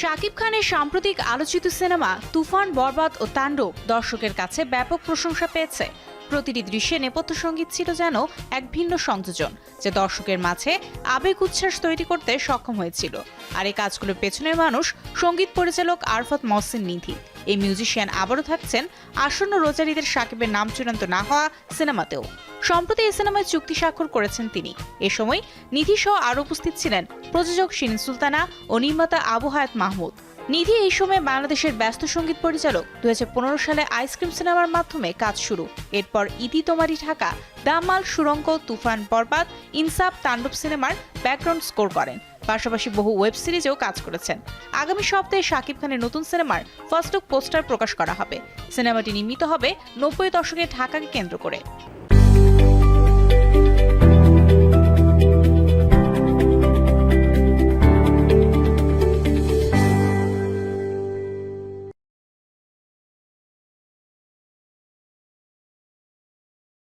শাকিব খানের সাম্প্রতিক আলোচিত সিনেমা তুফান, বরবাদ ও তাণ্ডব দর্শকের কাছে ব্যাপক প্রশংসা পেয়েছে। প্রতিটি দৃশ্যে নেপথ্য সংগীত ছিল যেন এক ভিন্ন সংযোজন, যে দর্শকের মাঝে আবেগ উচ্ছ্বাস তৈরি করতে সক্ষম হয়েছিল। আর এই কাজগুলোর পেছনের মানুষ সংগীত পরিচালক আরফাত মহসিন নিধি। এই মিউজিশিয়ান আবারও থাকছেন আসন্ন রোজারিদের সাকিবের নাম চূড়ান্ত না হওয়া সিনেমাতেও। সম্প্রতি সিনেমায় চুক্তি স্বাক্ষর করেছেন তিনি। এ সময় নিধি সহ আরও উপস্থিত ছিলেন প্রযোজক শিরিন সুলতানা ও নির্মাতা আবু হায়াত মাহমুদ। নিধি এই সময় বাংলাদেশের ব্যস্ত সংগীত পরিচালক। দুই হাজার পনেরো সালে আইসক্রিম সিনেমার মাধ্যমে কাজ শুরু। এরপর ইতি তোমারি ঢাকা, দামাল সুরঙ্গ, তুফান বরবাদ, ইনসাফ, তাণ্ডব সিনেমার ব্যাকগ্রাউন্ড স্কোর করেন। পাশাপাশি বহু ওয়েব সিরিজেও কাজ করেছেন। আগামী সপ্তাহে শাকিব খানের নতুন সিনেমার ফার্স্ট লুক পোস্টার প্রকাশ করা হবে। সিনেমাটি নির্মিত হবে নব্বই দশকে ঢাকাকে কেন্দ্র করে।